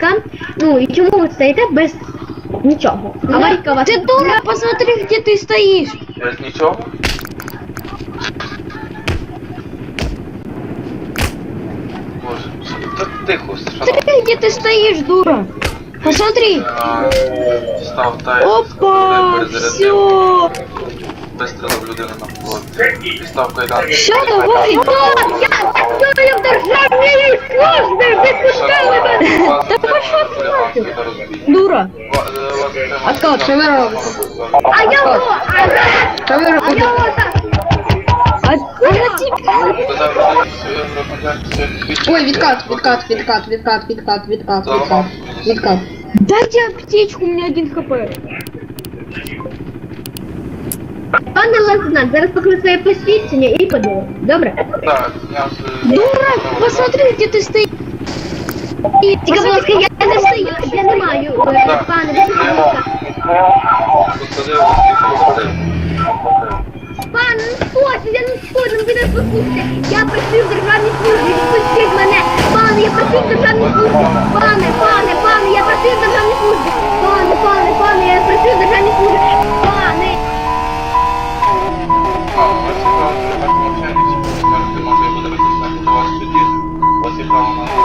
ласка. Ну і чому ви стоїте без нічого? Аварійка у вас. Ты дура, посмотри, где ты стоишь. Без нічого? Боже, та тихо, що там? Смотри, где ты стоишь, дура. Посмотри. А, Став тайм. Опа, все. Вистрілив людину на вход. Став кайдан. Все, давай. Я працюю в державній службі! Ви пустили Мене! Та пошла ти Дура. Откат, що ви робите? А я го! А Що ви я робите? го так! А, а тебе. Ой, відкат, відкат, відкат, відкат, відкат, відкат, відкат, відкат. Дайте аптечку, у меня один хп. Пане лейтенант, зараз покажу своє посвідчення і подивимось. Добре? Так, я вже... Дура, посмотри, где ты стоишь. Тільки, будь ласка, я не стою, я не маю, е, пане, будь ласка. Пане, ну що, я не ви не послухайте. Я працюю в державній службі, відпустіть мене. Пане, я працюю в державній службі. Пане, пане, пане, я працюю в державній службі. Пане, пане, пане, я працюю в державній службі. Пане. Вас є право на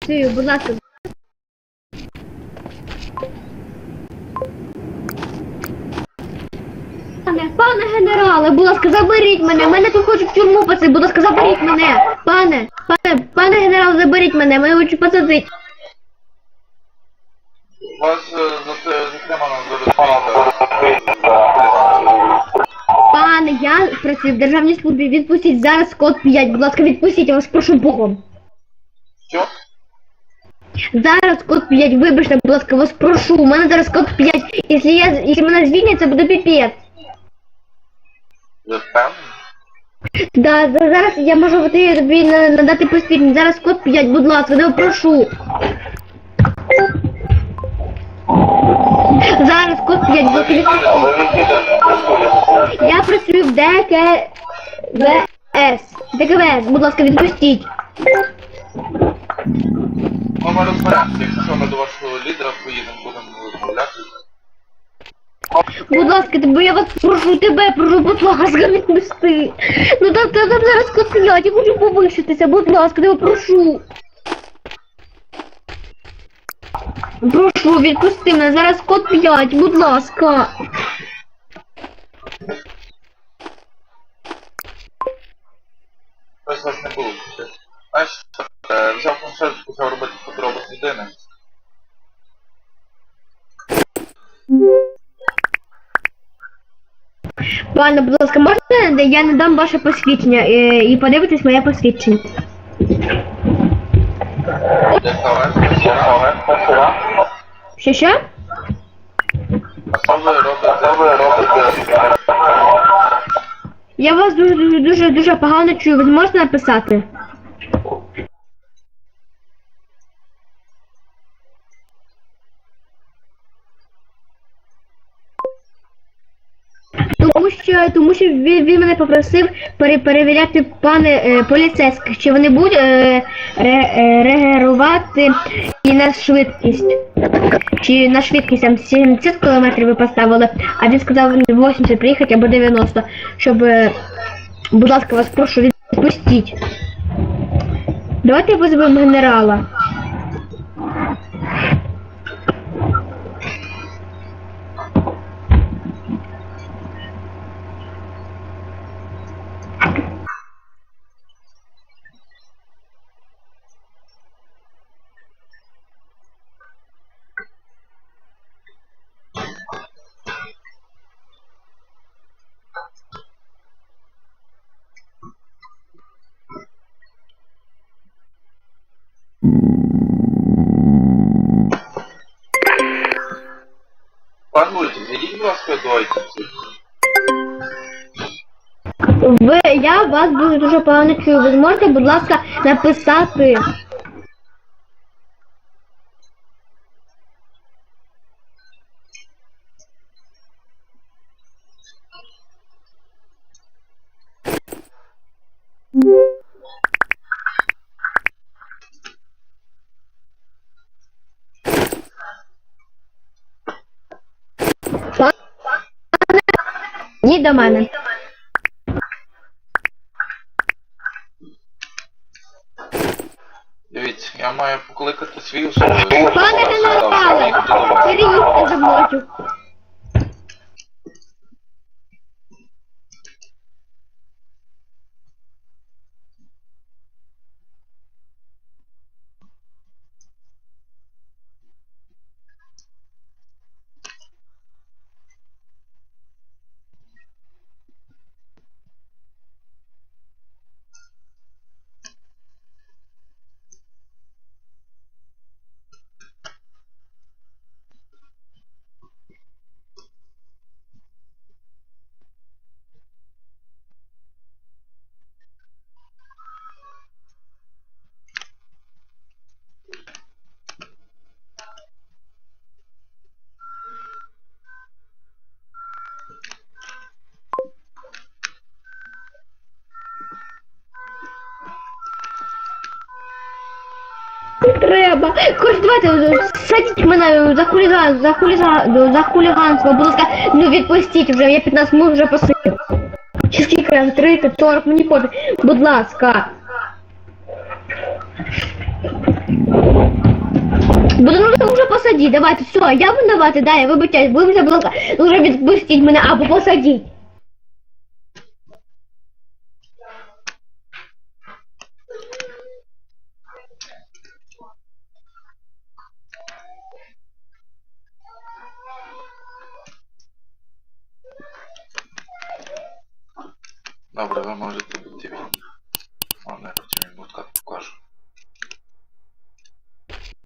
Працюю, будь ласка. Пане, пане генерале, будь ласка, заберіть мене. Мене тут хочуть в тюрму посадити. Будь ласка, заберіть мене. Пане, пане, пане генерал, заберіть мене. Мене хочуть посадити. Вас е, за затримано за Пане, я працюю в державній службі. Відпустіть зараз код 5. Будь ласка, відпустіть, я вас прошу Богом. Що? Зараз код 5, вибачте, будь ласка, вас прошу. У мене зараз код 5. Якщо я якщо мене звільнять, це буде піпець. Ви впевнені? Да, за- зараз я можу тобі, тобі на- надати посвідчення. Зараз код 5, будь ласка, я прошу. Зараз код 5, будь ласка, від- Я працюю в ДКВС. ДКВС, будь ласка, відпустіть. Ну, ми якщо ми до вашого лідера поїдемо, будемо розмовляти. Будь ласка, тебе я вас прошу, тебе прошу, будь ласка, відпусти. Ну там, там, там зараз 5, я хочу повишитися, будь ласка, тебе прошу. Прошу, відпусти мене, зараз код 5, будь ласка. Ось вас не було. Знаєш, е, взяв планшет, почав робити фоторобот людини. Пане, будь ласка, можна я не дам ваше посвідчення е, і подивитись моє посвідчення? Що що? А що ви робите? Що ви робите? Я вас дуже дуже дуже погано чую. Ви зможете написати? Тому що тому що він, він мене попросив пере, перевіряти пане е, поліцейських, чи вони будуть е, е, реагувати і на швидкість. Чи на швидкість там 70 км ви поставили, а він сказав 80 приїхати або 90, щоб, е, будь ласка, вас прошу відпустіть. Давайте визовемо генерала. Пан Мультик, зайдіть, будь до айтівців. Ви, я вас дуже дуже погано чую. Ви зможете, будь ласка, написати. Пане, Ні до мене. Дивіться, я маю покликати свій особливий. Пане генерале, Сергій, за мною. Треба. Коротше, давайте е, садіть мене за хуліган, за хуліган, за хуліганство. Будь ласка, ну відпустіть вже, я 15 минут вже посидів. Чи скільки раз, 30, 40, мені пофіг. Будь ласка. Буду ну вже посадіть, давайте, все, я винувати, да, я вибачаюсь, вибачте, будь ласка, ну вже відпустіть мене або посадіть. Добре, ви можете